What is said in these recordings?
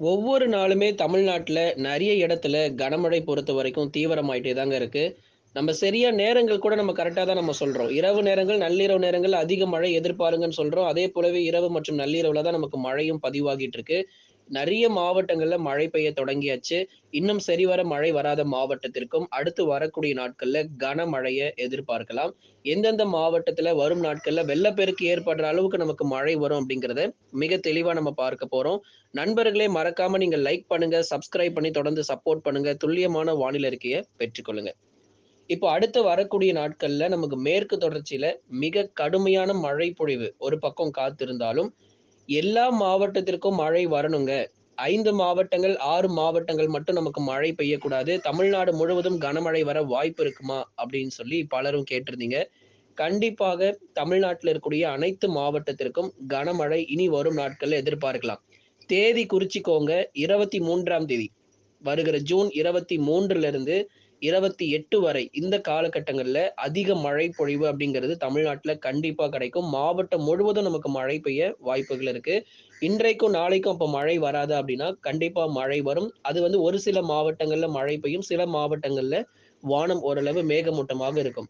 ஒவ்வொரு நாளுமே தமிழ்நாட்டுல நிறைய இடத்துல கனமழை பொறுத்த வரைக்கும் தீவிரமாயிட்டே தாங்க இருக்கு. நம்ம சரியா நேரங்கள் கூட நம்ம கரெக்டாக தான் நம்ம சொல்றோம். இரவு நேரங்கள், நள்ளிரவு நேரங்கள் அதிக மழை எதிர்பாருங்கன்னு சொல்றோம். அதே போலவே இரவு மற்றும் நள்ளிரவுல தான் நமக்கு மழையும் பதிவாகிட்டு இருக்கு. நிறைய மாவட்டங்கள்ல மழை பெய்ய தொடங்கியாச்சு. இன்னும் சரிவர மழை வராத மாவட்டத்திற்கும் அடுத்து வரக்கூடிய நாட்கள்ல கனமழைய எதிர்பார்க்கலாம். எந்தெந்த மாவட்டத்துல வரும் நாட்கள்ல வெள்ளப்பெருக்கு ஏற்படுற அளவுக்கு நமக்கு மழை வரும் அப்படிங்கிறத மிக தெளிவா நம்ம பார்க்க போறோம். நண்பர்களே மறக்காம நீங்க லைக் பண்ணுங்க, சப்ஸ்கிரைப் பண்ணி தொடர்ந்து சப்போர்ட் பண்ணுங்க. துல்லியமான வானிலை அறிக்கைய பெற்றுக்கொள்ளுங்க. இப்போ அடுத்து வரக்கூடிய நாட்கள்ல நமக்கு மேற்கு தொடர்ச்சியில மிக கடுமையான மழை பொழிவு ஒரு பக்கம் காத்திருந்தாலும், எல்லா மாவட்டத்திற்கும் மழை வரணுங்க. ஐந்து மாவட்டங்கள், ஆறு மாவட்டங்கள் மட்டும் நமக்கு மழை பெய்யக்கூடாது. தமிழ்நாடு முழுவதும் கனமழை வர வாய்ப்பு இருக்குமா? அப்படின்னு சொல்லி பலரும் கேட்டிருந்தீங்க. கண்டிப்பாக தமிழ்நாட்டில் இருக்கக்கூடிய அனைத்து மாவட்டத்திற்கும் கனமழை இனி வரும் நாட்களில் எதிர்பார்க்கலாம். தேதி குறிச்சிக்கோங்க இருபத்தி மூன்றாம் தேதி. வருகிற ஜூன் 23லிருந்து 28 வரை இந்த காலகட்டங்களில் அதிக மழை பொழிவு அப்படிங்கிறது தமிழ்நாட்டில் கண்டிப்பாக கிடைக்கும். மாவட்டம் முழுவதும் நமக்கு மழை பெய்ய வாய்ப்புகள் இருக்குது இன்றைக்கும், நாளைக்கும் அப்போ மழை வராது அப்படின்னா, கண்டிப்பாக மழை வரும். அது வந்து ஒரு சில மாவட்டங்களில் மழை பெய்யும். சில மாவட்டங்களில் வானம் ஓரளவு மேகமூட்டமாக இருக்கும்.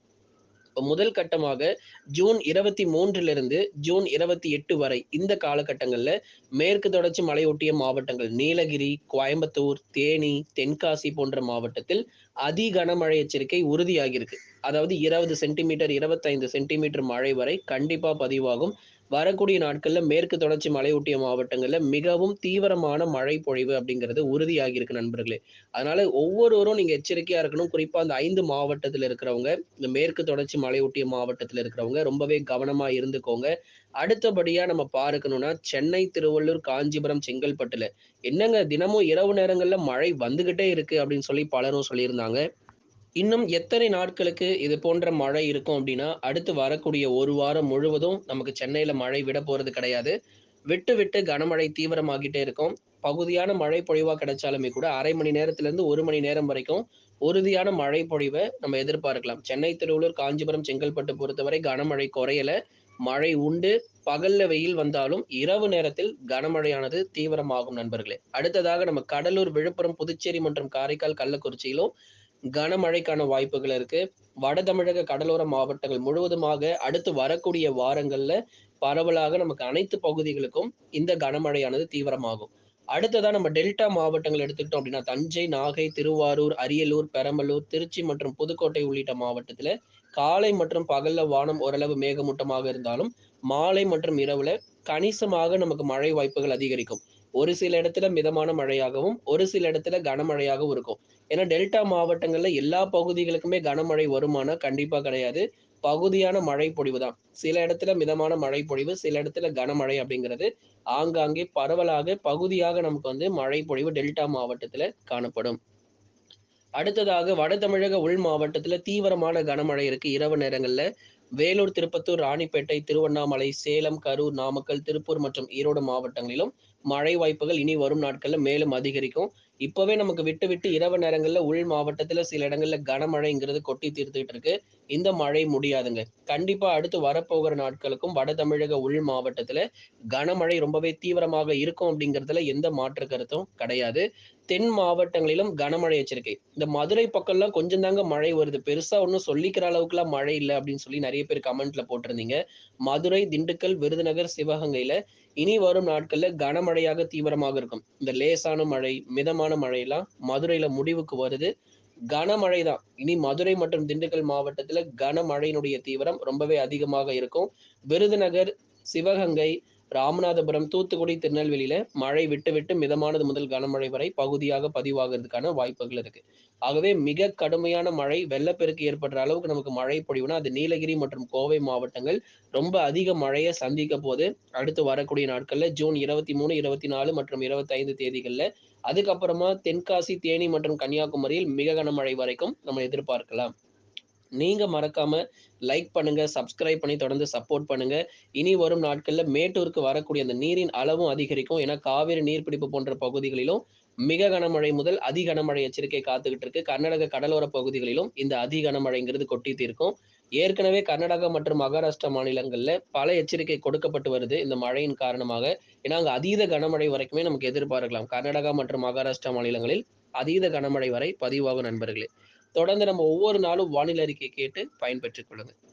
முதல் கட்டமாக ஜூன் 23லிருந்து ஜூன் 28 வரை இந்த காலகட்டங்களில் மேற்கு தொடர்ச்சி மலையொட்டிய மாவட்டங்கள் நீலகிரி, கோயம்புத்தூர், தேனி, தென்காசி போன்ற மாவட்டத்தில் அதி கனமழை எச்சரிக்கை உறுதியாகியிருக்கு. அதாவது 20 சென்டிமீட்டர், 25 சென்டிமீட்டர் மழை வரை கண்டிப்பாக பதிவாகும். வரக்கூடிய நாட்களில் மேற்கு தொடர்ச்சி மலையொட்டிய மாவட்டங்களில் மிகவும் தீவிரமான மழை பொழிவு அப்படிங்கிறது உறுதியாகியிருக்கு நண்பர்களே. அதனால ஒவ்வொருவரும் நீங்க எச்சரிக்கையா இருக்கணும். குறிப்பா அந்த ஐந்து மாவட்டத்தில் இருக்கிறவங்க, இந்த மேற்கு தொடர்ச்சி மலையொட்டிய மாவட்டத்தில் இருக்கிறவங்க ரொம்பவே கவனமா இருந்துக்கோங்க. அடுத்தபடியா நம்ம பார்க்கணும்னா, சென்னை, திருவள்ளூர், காஞ்சிபுரம், செங்கல்பட்டுல என்னங்க தினமும் இரவு நேரங்கள்ல மழை வந்துகிட்டே இருக்கு அப்படின்னு சொல்லி பலரும் சொல்லியிருந்தாங்க. இன்னும் எத்தனை நாட்களுக்கு இது போன்ற மழை இருக்கும் அப்படின்னா, அடுத்து வரக்கூடிய ஒரு வாரம் முழுவதும் நமக்கு சென்னையில மழை விடப்போறது கிடையாது. விட்டு விட்டு கனமழை தீவிரமாகிட்டே இருக்கும். பகுதியான மழை பொழிவாக கிடைச்சாலுமே கூட அரை மணி நேரத்திலேருந்து ஒரு மணி நேரம் வரைக்கும் உறுதியான மழை பொழிவை நம்ம எதிர்பார்க்கலாம். சென்னை, திருவள்ளூர், காஞ்சிபுரம், செங்கல்பட்டு பொறுத்தவரை கனமழை குறையல. மழை உண்டு. பகல்ல வெயில் வந்தாலும் இரவு நேரத்தில் கனமழையானது தீவிரமாகும் நண்பர்களே. அடுத்ததாக நம்ம கடலூர், விழுப்புரம், புதுச்சேரி மற்றும் காரைக்கால், கள்ளக்குறிச்சியிலும் கனமழைக்கான வாய்ப்புகள் இருக்கு. வட தமிழக கடலோர மாவட்டங்கள் முழுவதுமாக அடுத்து வரக்கூடிய வாரங்கள்ல பரவலாக நமக்கு அனைத்து பகுதிகளுக்கும் இந்த கனமழையானது தீவிரமாகும். அடுத்ததா நம்ம டெல்டா மாவட்டங்கள் எடுத்துக்கிட்டோம் அப்படின்னா, தஞ்சை, நாகை, திருவாரூர், அரியலூர், பெரம்பலூர், திருச்சி மற்றும் புதுக்கோட்டை உள்ளிட்ட மாவட்டத்துல காலை மற்றும் பகல்ல வானம் ஓரளவு மேகமூட்டமாக இருந்தாலும், மாலை மற்றும் இரவுல கணிசமாக நமக்கு மழை வாய்ப்புகள் அதிகரிக்கும். ஒரு சில இடத்துல மிதமான மழையாகவும், ஒரு சில இடத்துல கனமழையாகவும் இருக்கும். ஏன்னா டெல்டா மாவட்டங்களில் எல்லா பகுதிகளுக்குமே கனமழை வருமானா, கண்டிப்பாக கிடையாது. பகுதியான மழை பொழிவு தான். சில இடத்துல மிதமான மழை பொழிவு, சில இடத்துல கனமழை அப்படிங்கிறது ஆங்காங்கே பரவலாக பகுதியாக நமக்கு வந்து மழை பொழிவு டெல்டா மாவட்டத்துல காணப்படும். அடுத்ததாக வட தமிழக உள் மாவட்டத்துல தீவிரமான கனமழை இருக்கு இரவு நேரங்களில் வேலூர், திருப்பத்தூர், ராணிப்பேட்டை, திருவண்ணாமலை, சேலம், கரூர், நாமக்கல், திருப்பூர் மற்றும் ஈரோடு மாவட்டங்களிலும் மழை வாய்ப்புகள் இனி வரும் நாட்களில் மேலும் அதிகரிக்கும். இப்பவே நமக்கு விட்டு விட்டு இரவு நேரங்கள்ல உள் மாவட்டத்துல சில இடங்கள்ல கனமழைங்கிறது கொட்டி தீர்த்துக்கிட்டு இருக்கு. இந்த மழை முடியாதுங்க. கண்டிப்பா அடுத்து வரப்போகிற நாட்களுக்கும் வட தமிழக உள் மாவட்டத்துல கனமழை ரொம்பவே தீவிரமாக இருக்கும் அப்படிங்கிறதுல எந்த மாற்று கருத்தும் கிடையாது. தென் மாவட்டங்களிலும் கனமழை எச்சரிக்கை. இந்த மதுரை பக்கம்லாம் கொஞ்சம் தாங்க மழை வருது. பெருசா ஒன்றும் சொல்லிக்கிற அளவுக்குலாம் மழை இல்லை அப்படின்னு சொல்லி நிறைய பேர் கமெண்ட்ல போட்டிருந்தீங்க. மதுரை, திண்டுக்கல், விருதுநகர், சிவகங்கையில இனி வரும் நாட்கள்ல கனமழையாக தீவிரமாக இருக்கும். இந்த லேசான மழை, மிதமான மழையெல்லாம் மதுரையில முடிவுக்கு வருது. கனமழை தான். இனி மதுரை மற்றும் திண்டுக்கல் மாவட்டத்துல கனமழையினுடைய தீவிரம் ரொம்பவே அதிகமாக இருக்கும். விருதுநகர், சிவகங்கை, ராமநாதபுரம், தூத்துக்குடி, திருநெல்வேலியில மழை விட்டு விட்டு மிதமானது முதல் கனமழை வரை பகுதியாக பதிவாகுறதுக்கான வாய்ப்புகள் இருக்கு. ஆகவே மிக கடுமையான மழை, வெள்ளப்பெருக்கு ஏற்படுற அளவுக்கு நமக்கு மழை பொழிவுனா, அது நீலகிரி மற்றும் கோவை மாவட்டங்கள் ரொம்ப அதிக மழையை சந்திக்க போது. அடுத்து வரக்கூடிய நாட்கள்ல ஜூன் 23, 24 மற்றும் 25 தேதிகள்ல. அதுக்கப்புறமா தென்காசி, தேனி மற்றும் கன்னியாகுமரியில் மிக கனமழை வரைக்கும் நம்ம எதிர்பார்க்கலாம். நீங்கள் மறக்காம லைக் பண்ணுங்க, சப்ஸ்கிரைப் பண்ணி தொடர்ந்து சப்போர்ட் பண்ணுங்க. இனி வரும் நாட்களில் மேட்டூருக்கு வரக்கூடிய அந்த நீரின் அளவும் அதிகரிக்கும். ஏன்னா காவிரி நீர்பிடிப்பு போன்ற பகுதிகளிலும் மிக கனமழை முதல் அதி கனமழை எச்சரிக்கை காத்துக்கிட்டு இருக்கு. கர்நாடக கடலோர பகுதிகளிலும் இந்த அதி கனமழைங்கிறது கொட்டி தீர்க்கும். ஏற்கனவே கர்நாடகா மற்றும் மகாராஷ்டிரா மாநிலங்கள்ல பல எச்சரிக்கை கொடுக்கப்பட்டு வருது இந்த மழையின் காரணமாக. ஏன்னா, அங்கே அதீத கனமழை வரைக்குமே நமக்கு எதிர்பார்க்கலாம். கர்நாடகா மற்றும் மகாராஷ்டிரா மாநிலங்களில் அதீத கனமழை வரை பதிவாகும் நண்பர்களே. தொடர்ந்து நம்ம ஒவ்வொரு நாளும் வானிலை அறிக்கை கேட்டு பயன்பெற்றுக் கொள்ளுங்கள்.